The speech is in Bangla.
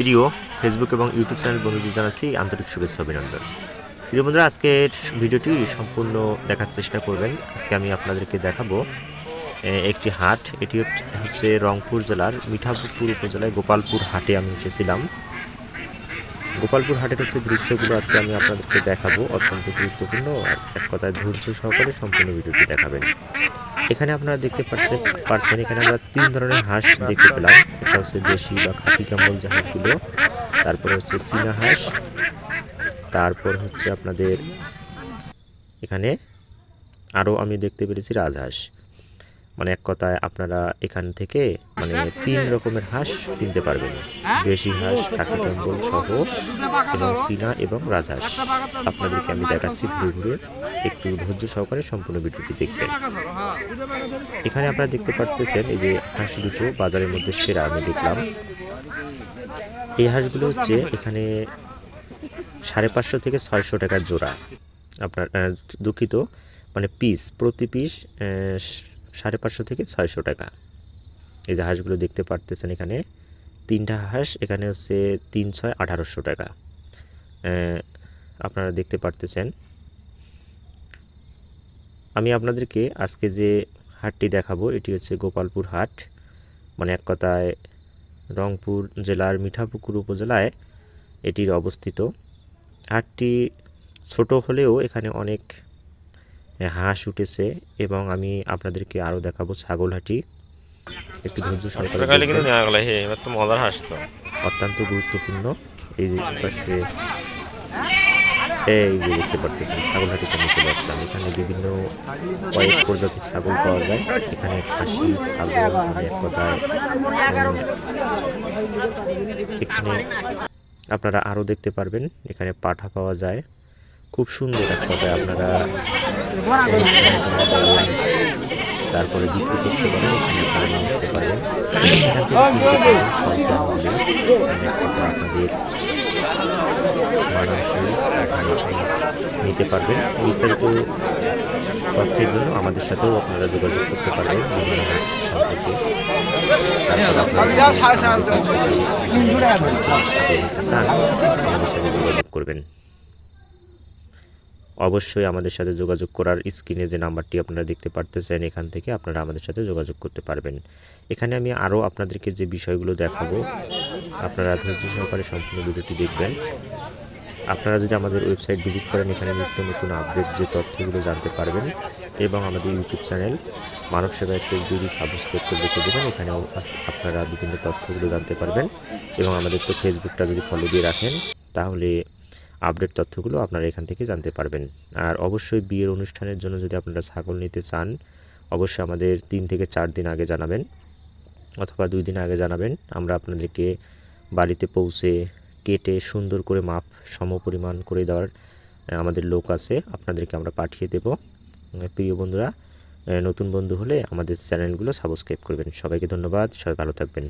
প্রিয় ফেসবুক এবং ইউটিউব চ্যানেল বন্ধুদের জানাচ্ছি আন্তরিক শুভেচ্ছা অভিনন্দন। প্রিয় বন্ধুরা, আজকের ভিডিওটি সম্পূর্ণ দেখার চেষ্টা করবেন। আজকে আমি আপনাদেরকে দেখাবো একটি হাট। এটি হচ্ছে- রংপুর জেলার মিঠাপুকুর উপজেলায় গোপালপুর হাটে আমি এসেছিলাম। গোপালপুর হাটের হচ্ছে দৃশ্যগুলো আজকে আমি আপনাদেরকে দেখাবো, অত্যন্ত গুরুত্বপূর্ণ। আর এক কথায় ধৈর্য সহকারে সম্পূর্ণ ভিডিওটি দেখাবেন। এখানে আপনারা দেখতে পাচ্ছেন, পারছেন, এখানে আমরা তিন ধরনের হাঁস দেখতে পেলাম। এটা হচ্ছে দেশি বা খাঁটি কেমন যে হাঁসগুলো তারপরে হচ্ছে চীনা হাঁস। তারপর হচ্ছে আপনাদের এখানে আরও আমি দেখতে পেরেছি রাজহাঁস। মানে এক কথায় আপনারা এখান থেকে মানে তিন রকমের হাঁস কিনতে পারবেন। দেশি হাঁস খাকি কম্বল সহ এবং চীনা এবং রাজহাঁস। আপনাদেরকে আমি দেখাচ্ছি ঘুরে ঘুরে। একটু ধৈর্য সহকারে সম্পূর্ণ ভিডিওটি দেখবেন। এখানে আপনারা দেখতে পাচ্ছেন এই যে হাঁস দুটো বাজারের মধ্যে সেরা আমি দেখলাম। এই হাঁসগুলো হচ্ছে এখানে সাড়ে পাঁচশো থেকে ছয়শো টাকার জোড়া। আপনার দুঃখিত মানে পিস প্রতি পিস সাড়ে পাঁচশো থেকে ছয়শো টাকা। এই যে হাঁসগুলো দেখতে পারতেছেন এখানে। তিনটা হাঁস এখানে হচ্ছে তিন, ছয়, আঠারোশো টাকা। আপনারা দেখতে পারতেছেন। আমি আপনাদেরকে আজকে যে হাটটি দেখাবো, এটি হচ্ছে গোপালপুর হাট। মানে এক কথায় রংপুর জেলার মিঠাপুকুর উপজেলায় এটির অবস্থিত। হাটটি ছোট হলেও এখানে অনেক হাঁস উঠেছে এবং আমি আপনাদেরকে আরও দেখাবো ছাগল হাটি। একটু ধৈর্য সহকারে অত্যন্ত গুরুত্বপূর্ণ। এই যে পাশে এই যে দেখতে পারতেছেন ছাগল হাটিতে আমি চলে আসলাম। এখানে বিভিন্ন কয়েক প্রজাতির ছাগল পাওয়া যায়। এখানে খাসি ছাগল মানে এক কথায় এখানে আপনারা আরও দেখতে পারবেন এখানে পাঠা পাওয়া যায়। খুব সুন্দর এক কথায় আপনারা তারপরে বিক্রি করতে পারেন, এখানে আপনারা আসতে পারেন। এখান থেকে পারেন মূল্যে আপনাদের নিতে পারবেন। বিস্তারিত তথ্যের জন্য আমাদের সাথেও আপনারা যোগাযোগ করতে পারবেন, বিভিন্ন সম্পর্কে। আমাদের সাথে যোগাযোগ করবেন। অবশ্যই আমাদের সাথে যোগাযোগ করার স্ক্রিনে যে নাম্বারটি আপনারা দেখতে পারতেছেন, এখান থেকে আপনারা আমাদের সাথে যোগাযোগ করতে পারবেন। এখানে আমি আরও আপনাদেরকে যে বিষয়গুলো দেখাবো, আপনারা ধৈর্য সহকারে সম্পূর্ণ ভিডিওটি দেখবেন। আপনারা যদি আমাদের ওয়েবসাইট ভিজিট করেন, এখানে নিত্য নতুন আপডেট যে তথ্যগুলো জানতে পারবেন এবং আমাদের ইউটিউব চ্যানেল মানব সেবা স্পেস যদি সাবস্ক্রাইব করে রেখে দেবেন, এখানেও আপনারা বিভিন্ন তথ্যগুলো জানতে পারবেন এবং আমাদের তো ফেসবুকটা যদি ফলো দিয়ে রাখেন, তাহলে আপডেট তথ্যগুলো আপনারা এখান থেকে জানতে পারবেন। আর অবশ্যই বিয়ের অনুষ্ঠানের জন্য যদি আপনারা ছাগল নিতে চান, অবশ্যই আমাদের তিন থেকে চার দিন আগে জানাবেন অথবা দুই দিন আগে জানাবেন। আমরা আপনাদেরকে বাড়িতে পৌঁছে কেটে সুন্দর করে মাপ, সমপরিমাণ করে দেওয়ার আমাদের লোক আছে, আপনাদেরকে আমরা পাঠিয়ে দেব। প্রিয় বন্ধুরা নতুন বন্ধু হলে আমাদের চ্যানেলগুলো সাবস্ক্রাইব করবেন। সবাইকে ধন্যবাদ, সবাই ভালো থাকবেন।